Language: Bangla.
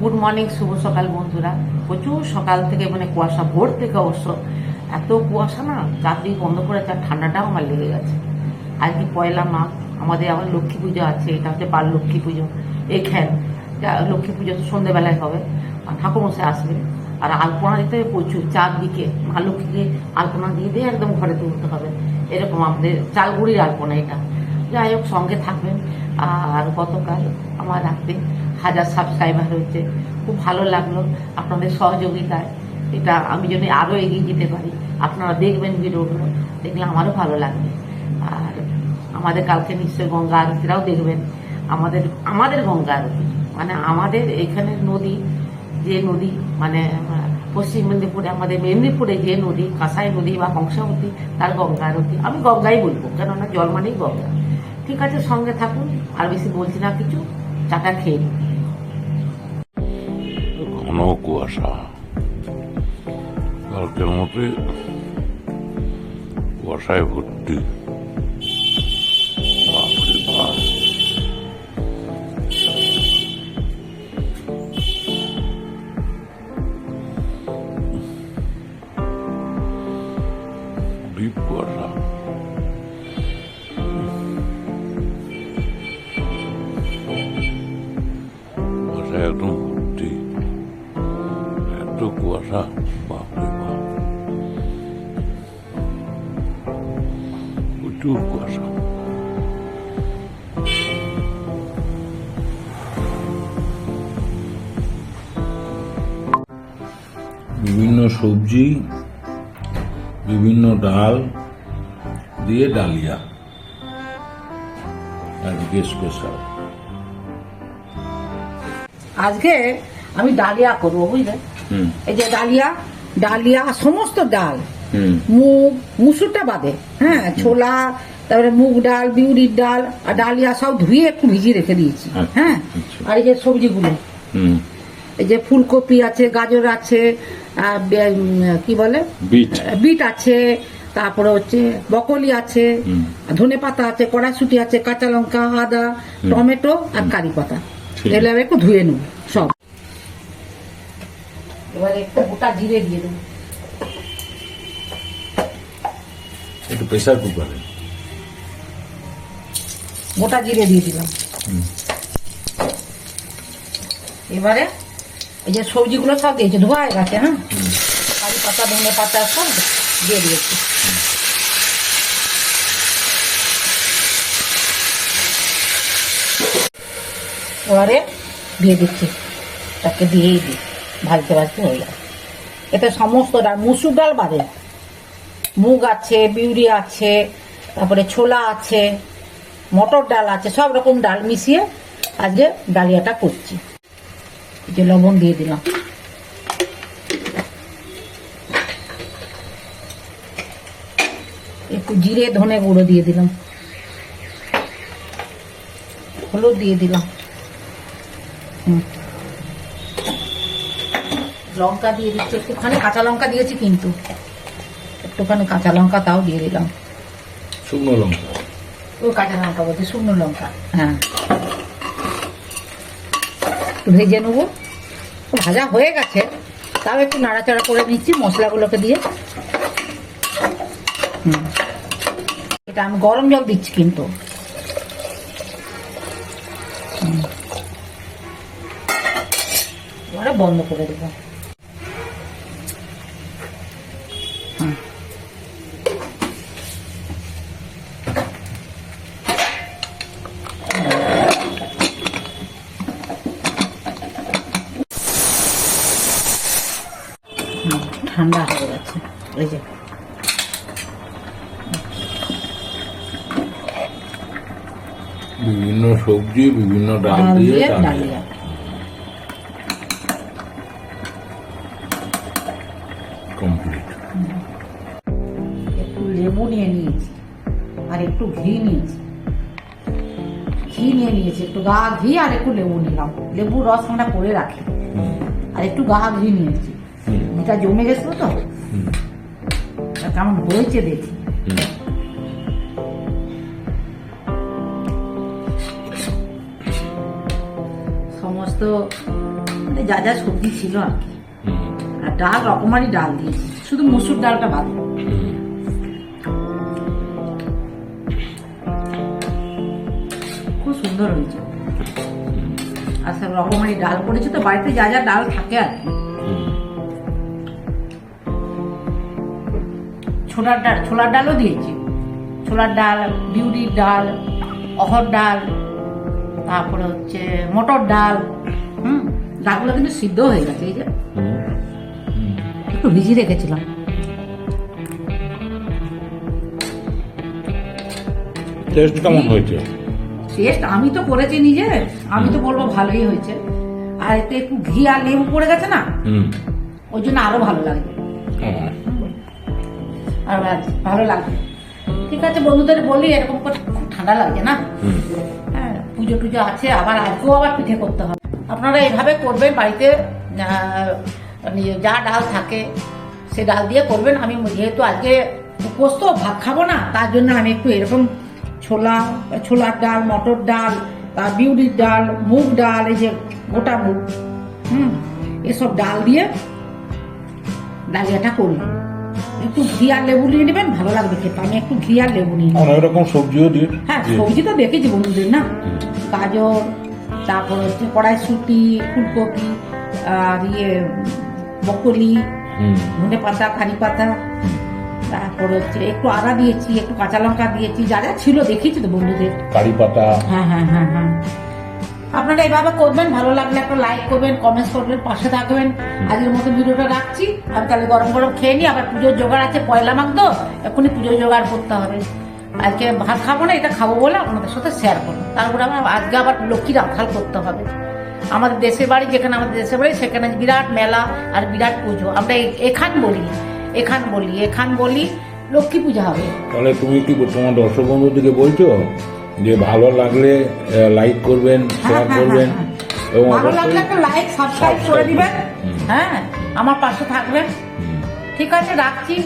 গুড মর্নিং শুভ সকাল বন্ধুরা। প্রচুর সকাল থেকে মানে কুয়াশা, ভোর থেকে অবশ্য। এত কুয়াশা না চারদিক বন্ধ করে আর ঠান্ডাটাও আমার লেগে গেছে। আজকে পয়লা মাঘ, আমাদের আবার লক্ষ্মী পুজো আছে, এটা হচ্ছে বাল লক্ষ্মী পুজো। এখান লক্ষ্মী পুজো সন্ধ্যেবেলায় হবে ঠাকুরমশাই আসবে আর আলপনা দিতে হবে প্রচুর, চারদিকে, মা লক্ষ্মীকে আলপনা দিয়ে দিয়ে একদম ঘরে তুলতে হবে। এরকম আমাদের চালগুড়ির আলপনা এটা। যাই হোক, সঙ্গে থাকবেন। আর গতকাল আমার রাতে হাজার সাবস্ক্রাইবার হয়েছে। খুব ভালো লাগল আপনাদের সহযোগিতায়। এটা আমি যেন আরও এগিয়ে যেতে পারি, আপনারা দেখবেন ভিডিওগুলো, দেখলে আমারও ভালো লাগবে। আর আমাদের কালকে নিশ্চয়ই গঙ্গা আরতিরাও দেখবেন। আমাদের আমাদের গঙ্গা আরতি মানে আমাদের এখানে নদী, যে নদী মানে পশ্চিম মেদিনীপুরে, আমাদের মেদিনীপুরে যে নদী, কাঁসাই নদী বা কংসাবতী, তার গঙ্গা আরতি। আমি গঙ্গাই বলব, কেননা জল মানেই গঙ্গা। ঠিক আছে, সঙ্গে থাকুন, আর বেশি বলছি না কিছু, চাটা খেয়ে ঘন কুয়াশা। কালকের মতে কুয়াশায় ভর্তি। প্রচুর কুয়াশা বিভিন্ন সবজি বিভিন্ন ডাল দিয়ে ডালিয়া। আজকে স্পেশাল আজকে আমি ডালিয়া করব বুঝলেন হুম। এই যে ডালিয়া ডালিয়া সমস্ত ডাল। মুগ মুসুরটা বাদে হ্যাঁ ছোলা তারপরে মুগ ডাল বিউরির ডাল আর ডালিয়া সব ধুয়ে একটু ভিজিয়ে রেখে দিয়েছি আচ্ছা, হ্যাঁ। আচ্ছা। আর এই যে সবজিগুলো এই যে ফুলকপি আছে গাজর আছে কি বলে? বিট। আছে তারপরে হচ্ছে বকলি আছে। ধনে পাতা আছে কড়াইশুটি আছে কাঁচা লঙ্কা আদা টমেটো আর কারি পাতা। এগুলো আমি একটু ধুয়ে নেব সব। এবারে একটু গোটা জিরে দিয়ে দেবো। একটু প্রেসার কুকারে গোটা জিরে দিয়ে দিলাম। এবারে এই যে সবজিগুলো সব দিয়েছে ধোয়া হয়ে গেছে হ্যাঁ? কারি পাতা ধনে পাতা সব দিয়ে দিয়েছি। এবারে দিয়ে দিচ্ছি তাকে দিয়েই দিই ভাজতে ভাজতে হয়ে যাবে এতে সমস্ত ডাল মুসুর ডাল বাদে মুগ আছে বিউরি আছে, তারপরে ছোলা আছে, মটর ডাল আছে, সব রকম ডাল মিশিয়ে আজকে ডালিয়াটা করছি। যে লবণ দিয়ে দিলাম। একটু জিরে, ধনে গুঁড়ো দিয়ে দিলাম। হলুদ দিয়ে দিলাম। লঙ্কা দিয়ে দিচ্ছি একটুখানি, কাঁচা লঙ্কা দিয়েছি কিন্তু। একটুখানি কাঁচা লঙ্কা তাও দিয়ে দিলাম। শুকনো লঙ্কা। ও কাঁচা লঙ্কা বলতে শুকনো লঙ্কা। হ্যাঁ। ভেজে নেব। ভাজা হয়ে গেছে। তাও একটু নাড়াচাড়া করে নিচ্ছি মশলাগুলোকে দিয়ে। হুম। এটা আমি গরম জল দিচ্ছি কিন্তু। বন্ধ করে দেবো হুম। হুম, ঠান্ডা হয়ে গেছে। এই যে। বিভিন্ন সবজি বিভিন্ন ডাল দিয়ে ডালিয়া কমপ্লিট একটু লেবু নিয়ে নিয়েছি আর একটু ঘি নিয়েছি। ঘি নিয়ে নিয়েছি একটু গা ঘি আর একটু লেবু নিলাম। লেবু রস আমরা করে রাখি। আর একটু গা ঘি নিয়েছি। ঘিটা জমে গেছিল তো। কেমন হয়েছে দেখি সমস্ত মানে যা যা সবজি ছিল আর কি। আর ডাল রকমারি ডাল দিয়েছি শুধু মুসুর ডালটা বাদ। খুব সুন্দর হয়েছে। আর সব রকমারি ডাল করেছে তো বাড়িতে যা যা ডাল থাকে আর কি। ছোলার ডাল ছোলার ডালও দিয়েছি। ছোলার ডাল বিউলির ডাল অহর ডাল তারপরে হচ্ছে মটর ডাল হুম? ডালগুলো কিন্তু সিদ্ধ হয়ে গেছে এই যে। একটু ভিজিয়ে রেখেছিলাম। টেস্ট কেমন হয়েছে? টেস্ট আমি তো করেছি নিজে আমি তো বলব ভালোই হয়েছে। আর এতে একটু ঘি আর লেবু পড়ে গেছে না? ওই জন্য আরও ভালো লাগে হ্যাঁ, ভালো- ভালো লাগবে ঠিক আছে বন্ধুদের বলি এরকম করে খুব ঠান্ডা লাগছে না? হ্যাঁ পুজো টুজো আছে আবার আজকেও আবার পিঠে করতে হবে। আপনারা এইভাবে করবেন বাড়িতে যা ডাল থাকে সে ডাল দিয়ে করবেন। আমি যেহেতু আজকে উপোস তো ভাত খাব না তার জন্য আমি একটু এরকম ছোলা ছোলার ডাল মটর ডাল বা বিউলির ডাল মুগ ডাল এই যে গোটা মুগ হুম এসব ডাল দিয়ে ডালিয়াটা করলাম একটু ঘি আর লেবু নিয়ে নেবেন ভালো লাগবে খেতে। আমি একটু ঘি আর লেবু নিয়ে অনেক রকম সবজিও দিয়ে হ্যাঁ সবজি তো দেখেছি বন্ধুদের না? গাজর তারপর হচ্ছে কড়াইশুটি ফুলকপি আর ইয়ে বকলি ধনে পাতা কারি পাতা। তারপর হচ্ছে একটু আদা দিয়েছি একটু কাঁচা লঙ্কা দিয়েছি যা যা ছিল দেখেছি তো বন্ধুদের। কারি পাতা। হ্যাঁ হ্যাঁ হ্যাঁ হ্যাঁ। আপনারা এইভাবে করবেন ভালো লাগলে একটা লাইক করবেন কমেন্টস করবেন পাশে থাকবেন। আজকের মতো ভিডিওটা রাখছি। আমি তাহলে গরম গরম খেয়ে নিই আবার পুজোর জোগাড় আছে পয়লা মাঘ তো এখনই পুজোর জোগাড় করতে হবে। আজকে ভাত খাব না এটা খাব বলে আপনাদের সাথে শেয়ার করব। তারপরে আমার আজকে আবার লক্ষ্মীর আখাল করতে হবে। আমাদের দেশের বাড়ি যেখানে আমাদের দেশের বাড়ি সেখানে বিরাট মেলা আর বিরাট পুজো। আমরা এখান বলি এখান বলি এখান বলি লক্ষ্মী পূজা হবে। তাহলে তুমি কি তোমার দর্শক বন্ধুদেরকে বলছো? যে ভালো লাগলে লাইক করবেন শেয়ার করবেন এবং ভালো লাগলে একটা লাইক সাবস্ক্রাইব করে দিবেন। হ্যাঁ আমার পাশে থাকবেন। ঠিক আছে রাখছি।